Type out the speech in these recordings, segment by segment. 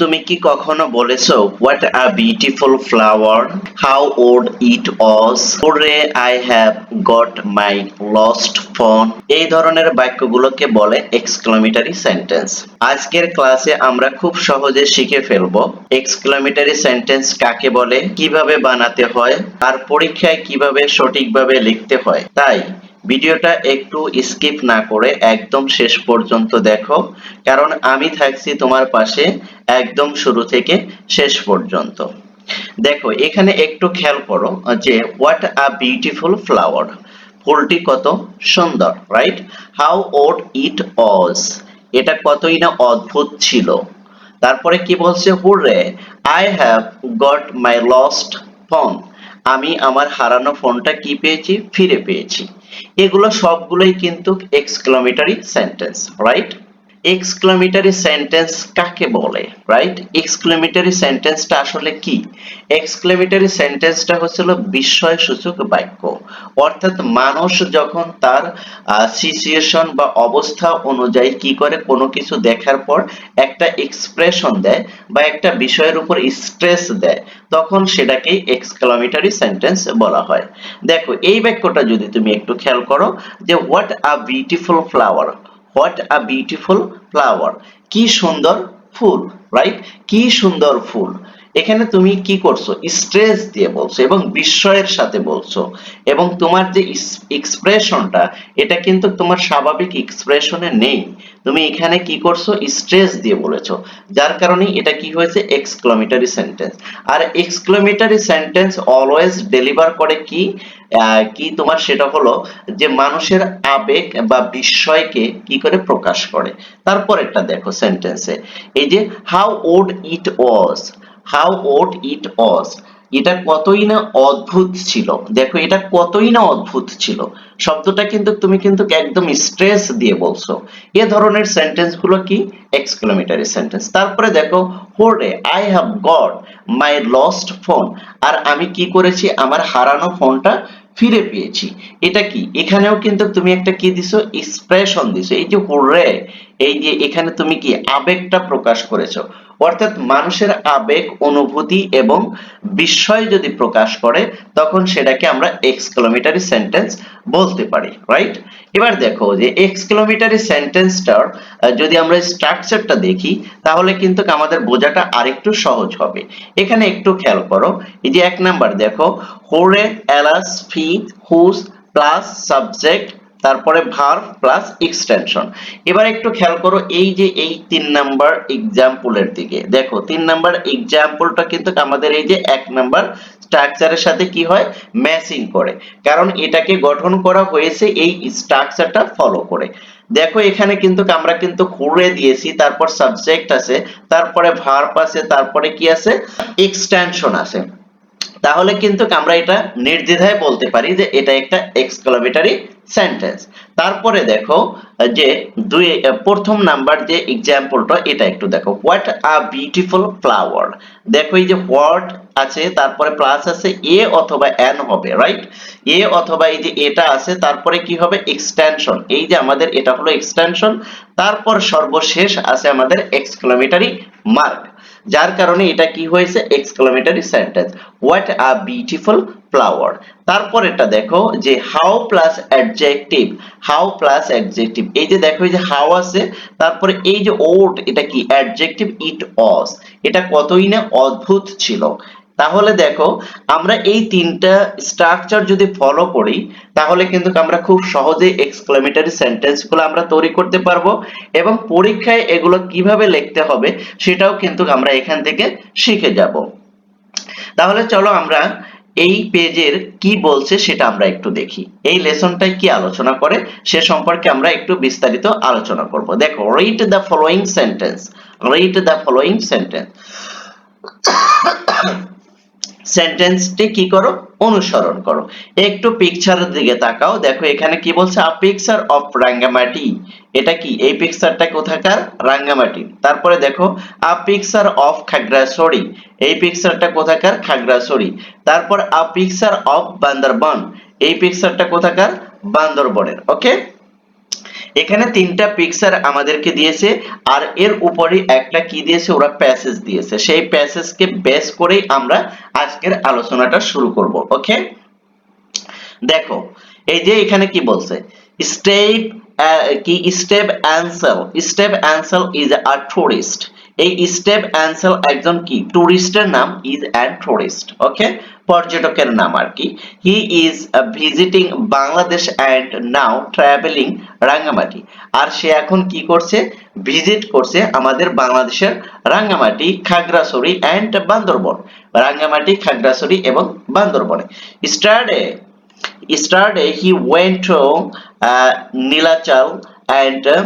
তুমি কি কখনো বলেছ what a beautiful flower how odd it was hurray I have got my lost phone এই ধরনের বাক্যগুলোকে বলে এক্সক্লামেটরি সেন্টেন্স আজকের ক্লাসে আমরা খুব সহজে শিখে ফেলব এক্সক্লামেটরি সেন্টেন্স কাকে বলে, কীভাবে বানাতে হয়, আর পরীক্ষায় কীভাবে সঠিকভাবে লিখতে হয়। তাই, ভিডিওটা একটু স্কিপ না করে একদম শেষ পর্যন্ত দেখো, কারণ আমি থাকছি তোমার পাশে একদম শুরু থেকে শেষ পর্যন্ত। দেখো, এখানে একটু খেয়াল করো, যে হোয়াট আ বিউটিফুল ফ্লাওয়ার ফুলটি কত সুন্দর রাইট হাউ ওড ইট অজ এটা কতই না অদ্ভুত ছিল। তারপরে কি বলছে? Hurray I have got my lost phone আমি আমার হারানো ফোনটা কি পেয়েছি? ফিরে পেয়েছি। এগুলো সবগুলোই কিন্তু exclamatory sentence right exclamatory sentence কাকে বলে রাইট এক্সক্লামেটরি সেন্টেন্সটা আসলে কি? এক্সক্লামেটরি সেন্টেন্সটা হচ্ছিল বিস্ময় সূচক বাক্য। অর্থাৎ মানুষ যখন তার সিচুয়েশন বা অবস্থা অনুযায়ী কি করে, কোনো কিছু দেখার পর একটা এক্সপ্রেশন দেয় বা একটা বিষয়ের উপর স্ট্রেস দেয়, তখন সেটাকেই এক্সক্লামেটরি সেন্টেন্স বলা হয়। দেখো, এই বাক্যটা যদি তুমি একটু খেয়াল করো যে what a beautiful flower what a beautiful flower কি সুন্দর ফুল রাইট কি সুন্দর ফুল। এখানে তুমি কি করছ? স্ট্রেস দিয়ে বলছো এবং বিস্ময়ের সাথে বলছো। এবং তোমার যে এক্সপ্রেশনটা এটা কিন্তু তোমার স্বাভাবিক এক্সপ্রেশনে নেই। তুমি এখানে কি করছ? স্ট্রেস দিয়ে বলেছ। যার কারণে এটা কি হয়েছে? এক্সক্লামেটরি সেন্টেন্স আর এক্সক্লামেটরি সেন্টেন্স অলওয়েজ ডেলিভার করে কি? কি তোমার? সেটা হলো যে মানুষের আবেগ বা বিস্ময়কে কি করে প্রকাশ করে। তারপর একটা দেখো সেন্টেন্সে এই যে how odd it was how odd it was এটা কতই না অদ্ভুত ছিল। দেখো, এটা কতই না অদ্ভুত ছিল। শব্দটা কিন্তু তুমি কিন্তু একদম স্ট্রেস দিয়ে বলছো। এ ধরনের সেন্টেন্সগুলো কি? এক্সক্লামেটরি সেন্টেন্স তারপরে দেখো hurray I have got my lost phone আর আমি কি করেছি? আমার হারানো ফোনটা ফিরে পেয়েছি। এটা কি? এখানেও কিন্তু তুমি একটা কি দিছো? এক্সপ্রেশন দিছো। এই যে হুররে এই যে এখানে তুমি কি আবেগটা প্রকাশ করেছ? অর্থাৎ মানুষের আবেগ, অনুভূতি এবং বিস্ময় যদি প্রকাশ করে, তখন সেটাকে আমরা এক্সক্লামেটরি সেন্টেন্স বলতে পারি রাইট এবার দেখো যে এক্সক্লামেটরি সেন্টেন্সটার যদি আমরা স্ট্রাকচারটা দেখি, তাহলে কিন্তু আমাদের বোঝাটা আরেকটু সহজ হবে। এখানে একটু খেয়াল করো, এই যে এক নাম্বার দেখো hurray alas fie hush plus subject তারপরে ভার্ব প্লাস এক্সটেনশন এবার একটু খেয়াল করো, এই যে এই তিন নাম্বার এক্সাম্পলের দিকে, দেখো তিন নাম্বার এক্সাম্পলটা কিন্তু আমাদের এই যে এক নাম্বার স্ট্রাকচারের সাথে কি হয়? ম্যাচিং করে। কারণ এটাকে গঠন করা হয়েছে এই স্ট্রাকচারটা ফলো করে। দেখো এখানে কিন্তু আমরা কিন্তু খুঁড়ে দিয়েছি, তারপর সাবজেক্ট আছে, তারপরে ভার্ব আছে, তারপরে কি আছে? এক্সটেনশন আছে। তাহলে কিন্তু আমরা এটা নির্দ্বিধায় বলতে পারি যে এটা একটা এক্সক্লামেটরি সেন্টেন্স তারপরে দেখো, যে দুই, প্রথম নাম্বার যে এক্সাম্পলটা এটা একটু দেখো। হোয়াট আ বিউটিফুল ফ্লাওয়ার দেখো এই যে হোয়াট আছে, তারপরে প্লাস আছে এ অথবা এন হবে রাইট এ অথবা এই যে এটা আছে, তারপরে কি হবে? এক্সটেনশন এই যে আমাদের এটা হলো এক্সটেনশন তারপর সর্বশেষ আছে আমাদের এক্সক্লামেটরি মার্ক যার কারণে এটা কি হয়েছে? Exclamatory sentence what a beautiful flower তারপর এটা দেখো যে how plus adjective how plus adjective এই যে দেখো, এই যে হাউ আছে, তারপরে এই যে ওট এটা কি? অ্যাডজেক্টিভ ইট অস এটা কতই না অদ্ভুত ছিল। তাহলে দেখো, আমরা এই তিনটা স্ট্রাকচার যদি ফলো করি, তাহলে কিন্তু আমরা খুব সহজে সেন্টেন্সগুলো আমরা তৈরি করতে পারব এবং পরীক্ষায় এগুলো কীভাবে লিখতে হবে সেটাও কিন্তু আমরা এখান থেকে শিখে যাব। তাহলে চলো আমরা এই পেজের কি বলছে সেটা আমরা একটু দেখি। এই লেসনটায় কি আলোচনা করে সে সম্পর্কে আমরা একটু বিস্তারিত আলোচনা করব। দেখো read the following sentence read the following sentence সেন্টেন্সটি কি করো? অনুসরণ করো। একটু পিকচারের দিকে তাকাও। দেখো, এখানে কি বলছে? আ পিকচার অফ রাঙ্গামাটি এটা কি? এই পিকচারটা কোথাকার? রাঙ্গামাটি তারপরে দেখো আ পিকচার অফ খাগড়াছড়ি এই পিকচারটা কোথাকার? খাগড়াছড়ি তারপর আ পিকচার অফ বান্দরবান এই পিকচারটা কোথাকার? বান্দরবনের ওকে এখানে তিনটা পিকচার আমাদেরকে দিয়েছে, আর এর উপরে একটা কি দিয়েছে, ওরা প্যাসেজ দিয়েছে। সেই প্যাসেজকে বেস করেই আমরা আজকের আলোচনাটা শুরু করব ওকে দেখো, এই যে এখানে কি বলছে? স্টেপ কি? Step Ansel Step Ansel is a tourist এই স্টেপ অ্যান্সেল একজন কি? টুরিস্টের নাম ইজ অ্যান টুরিস্ট ওকে পর্যটকের নাম আর কি। He is visiting Bangladesh and now travelling Rangamati. আর সে এখন কি করছে? ভিজিট করছে আমাদের বাংলাদেশের রাঙ্গামাটি খাগড়াছড়ি অ্যান্ড বান্দরবন। রাঙ্গামাটি খাগড়াছড়ি এবং বান্দরবনে। স্টারডে he went to uh, Nilachal and uh,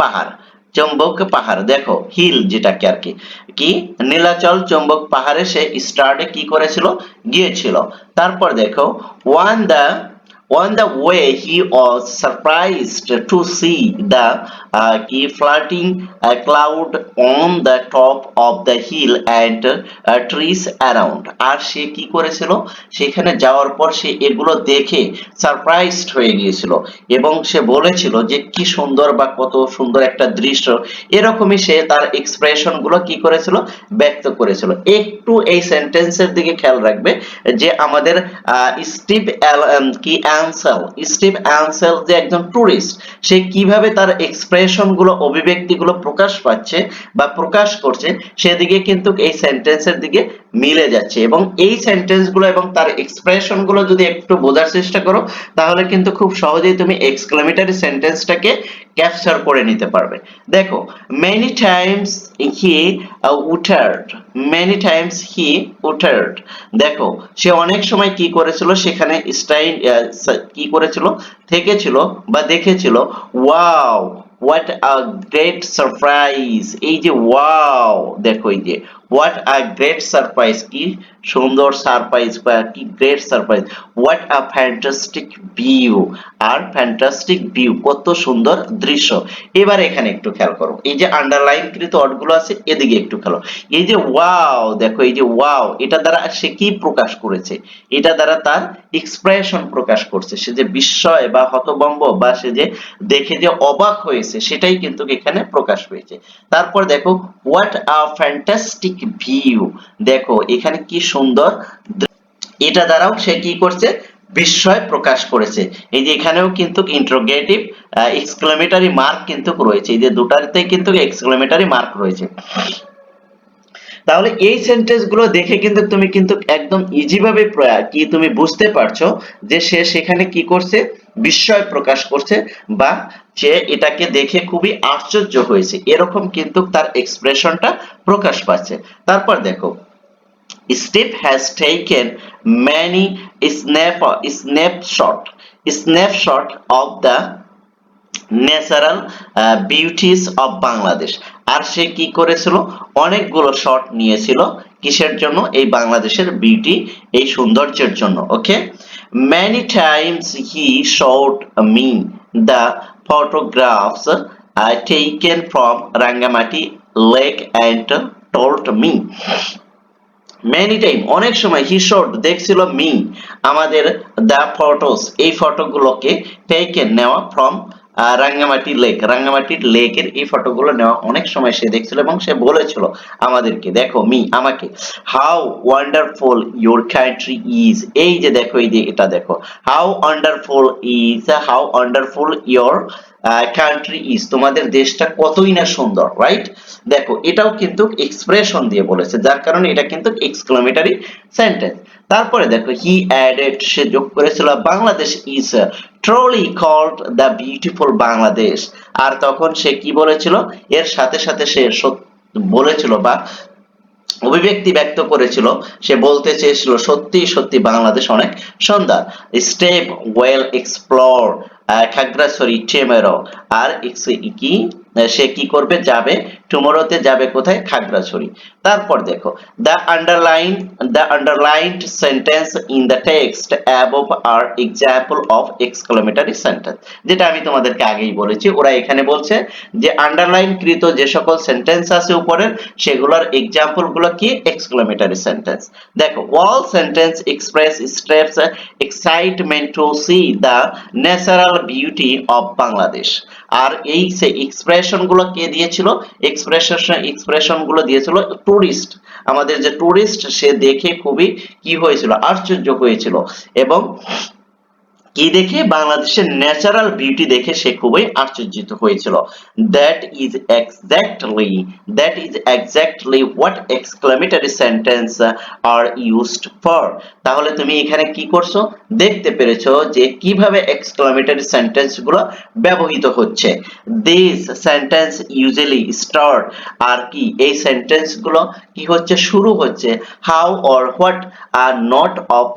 পাহাড়। চম্বক পাহাড়। দেখো হিল যেটাকে আর কি। কি? নীলাচল চম্বক পাহাড়ে সে স্টার্টে কি করেছিল? গিয়েছিল। তারপর দেখো on the On the way, he was surprised to see the uh, কি floating uh, cloud the top of the hill and uh, trees around. আর সে কি করেছিল? সেখানে যাওয়ার পর সে এগুলো দেখে সারপ্রাইজড হয়ে গিয়েছিল এবং সে বলেছিল যে কি সুন্দর বা কত সুন্দর একটা দৃশ্য। এরকমই সে তার এক্সপ্রেশনগুলো কি করেছিল? ব্যক্ত করেছিল। একটু এই সেন্টেন্সের দিকে খেয়াল রাখবে যে আমাদের স্টিভ কি অ্যান্সেল স্টিভ অ্যান্সেল যে একজন টুরিস্ট সে কীভাবে তার এক্সপ্রেশনগুলো অভিব্যক্তি গুলো প্রকাশ পাচ্ছে বা প্রকাশ করছে, সেদিকে কিন্তু এই সেন্টেন্সের দিকে মিলে যাচ্ছে। এবং এই সেন্টেন্সগুলো এবং তার এক্সপ্রেশনগুলো যদি একটু বোঝার চেষ্টা করো, তাহলে কিন্তু খুব সহজেই তুমি এক্সক্লেমেটরি সেন্টেন্সটাকে ক্যাপচার করে নিতে পারবে। দেখো many times he uttered many times he uttered দেখো, সে অনেক সময় কি করেছিল? সেখানে স্টাইল কি করেছিল? থেকেছিল বা দেখেছিল wow what a great surprise এই যে ওয়াও দেখো এই যে হোয়াট আ গ্রেট সারপ্রাইজ কি সুন্দর সারপ্রাইজ বা কি great surprise what a fantastic view R fantastic view কত সুন্দর দৃশ্য। এবার এখানে একটু খেয়াল করো। এই যে আন্ডারলাইন কৃত ওয়ার্ডগুলো আছে, এদিকে একটু খেলো। এই যে ওয়াও দেখো, এই যে ওয়াও এটা দ্বারা সে কি প্রকাশ করেছে? এটা দ্বারা তার এক্সপ্রেশন প্রকাশ করছে। সে যে বিস্ময় বা হতভম্ব বা সে যে দেখে যে অবাক হয়েছে, সেটাই কিন্তু এখানে প্রকাশ পেয়েছে তারপর দেখো হোয়াট আ ফ্যান্টাস্টিক ভিউ দেখো, এখানে কি সুন্দর? এটা দ্বারাও সে কি করছে? বিস্ময় প্রকাশ করেছে। এই যে এখানেও কিন্তু ইন্ট্রোগেটিভ এক্সক্লেমেটরি মার্ক কিন্তু রয়েছে। এই যে দুটাতে কিন্তু এক্সক্লেমেটরি মার্ক রয়েছে। তাহলে এই সেন্টেন্সগুলো দেখে কিন্তু তুমি কিন্তু একদম ইজি ভাবে কি তুমি বুঝতে পারছ যে সে সেখানে কি করছে? বিস্ময় প্রকাশ করছে বা সে এটাকে দেখে খুবই আশ্চর্য হয়েছে। এরকম কিন্তু তার এক্সপ্রেশনটা প্রকাশ পাচ্ছে। তারপর দেখো, Steve has taken many snap, snapshot snapshot of the natural beauties of Bangladesh আর সে কি করেছিল? অনেকগুলো শট নিয়েছিল কিসের জন্য? এই বাংলাদেশের বিউটি এই সৌন্দর্যের জন্য। Okay many times he showed me the photographs uh, taken from Rangamati lake and told me. Many time অনেক সময় হি শোড দেখছিল মি আমাদের দ্য ফটোস এই ফটোগুলোকে টেকেন নেওয়া ফ্রম রাঙ্গামাটি লেক রাঙ্গামাটির লেকের এই ফটোগুলো নেওয়া অনেক সময় সে দেখছিল এবং সে বলেছিল আমাদেরকে, দেখো মি, আমাকে how wonderful your country is এই যে দেখো, এই যে এটা দেখো how wonderful is how wonderful your country is তোমাদের দেশটা কতই না সুন্দর রাইট দেখো, এটাও কিন্তু এক্সপ্রেশন দিয়ে বলেছে, যার কারণে এটা কিন্তু এক্সক্লেমেটরি সেন্টেন্স তারপরে দেখো হি অ্যাডেড সে যোগ করেছিল, Bangladesh is truly called the beautiful Bangladesh আর তখন সে কি বলেছিল? এর সাথে সাথে সে বলেছিল বা অভিব্যক্তি ব্যক্ত করেছিল, সে বলতে চেয়েছিল সত্যি সত্যি বাংলাদেশ অনেক সুন্দর। Step well explore Khagrachari tomorrow আর কি? সে কি করবে? যাবে। টুমোরোতে যাবে কোথায়? খাগড়াছড়ি। তারপর দেখো the underline the underlined sentence in the text above are example of exclamatory sentence যেটা আমি তোমাদেরকে আগেই বলেছি। ওরা এখানে বলছে যে আন্ডারলাইন কৃত যে সকল সেন্টেন্স আছে উপরের, সেগুলোর এক্সাম্পলগুলো কি? এক্সক্লেমেটরি সেন্টেন্স দেখো all sentence express steps excitement to see the natural beauty of Bangladesh আর এই সে এক্সপ্রেশন গুলো কে দিয়েছিল? এক্সপ্রেশন এক্সপ্রেশনগুলো দিয়েছিল টুরিস্ট আমাদের যে টুরিস্ট সে দেখে খুবই কি হয়েছিল? আশ্চর্য হয়েছিল। এবং কি দেখে? বাংলাদেশের ন্যাচারাল বিউটি দেখে সে খুবই আশ্চর্যিত হয়েছিল। That is exactly that is exactly what exclamatory sentence are used for তাহলে তুমি এখানে কি করছ? দেখতে পেরেছ যে কীভাবে এক্সক্লেমেটরি সেন্টেন্সগুলো ব্যবহৃত হচ্ছে। দিস সেন্টেন্স ইউজুয়ালি স্টার্ট আর কি এই সেন্টেন্সগুলো কি হচ্ছে শুরু হচ্ছে। How or what R not of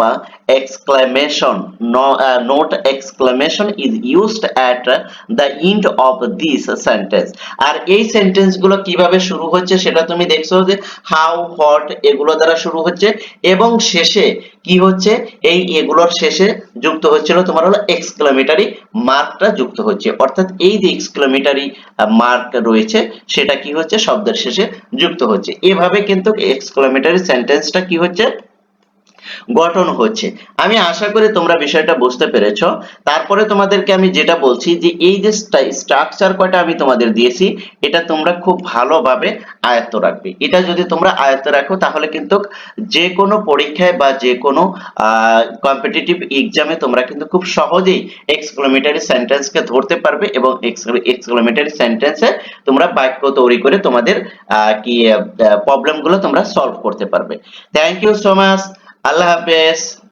uh, note exclamation is used at uh, the end of this sentence আর এই সেন্টেন্সগুলো কীভাবে শুরু হচ্ছে সেটা তুমি দেখছ যে হাউ হট এগুলো দ্বারা শুরু হচ্ছে। এবং শেষে কি হচ্ছে? এই এগুলোর শেষে যুক্ত হচ্ছিল তোমার হলো এক্স কিলোমিটারি মার্কটা যুক্ত হচ্ছে। অর্থাৎ এই যে এক্স কিলোমিটারি মার্ক রয়েছে, সেটা কি হচ্ছে? শব্দের শেষে যুক্ত হচ্ছে। এভাবে কিন্তু এক্স কিলোমিটারি সেন্টেন্সটা কি হচ্ছে? গঠন হচ্ছে। আমি আশা করি তোমরা বিষয়টা বুঝতে পেরেছ। তারপরে তোমাদেরকে আমি যেটা বলছি যে এই যে স্ট্রাকচার কয়টা আমি তোমাদের দিয়েছি, এটা তোমরা খুব ভালোভাবে আয়ত্ত রাখবে। এটা যদি তোমরা আয়ত্ত রাখো, তাহলে কিন্তু যে কোনো পরীক্ষায় বা যে কোনো কম্পিটিটিভ এক্সামে তোমরা কিন্তু খুব সহজেই এক্সক্লেমেটরি সেন্টেন্সকে ধরতে পারবে এবং এক্সক্লেমেটরি সেন্টেন্সে তোমরা বাক্য তৈরি করে তোমাদের কি প্রবলেমগুলো তোমরা সলভ করতে পারবে। থ্যাংক ইউ সো মাচ আল্লাহ হাফেজ।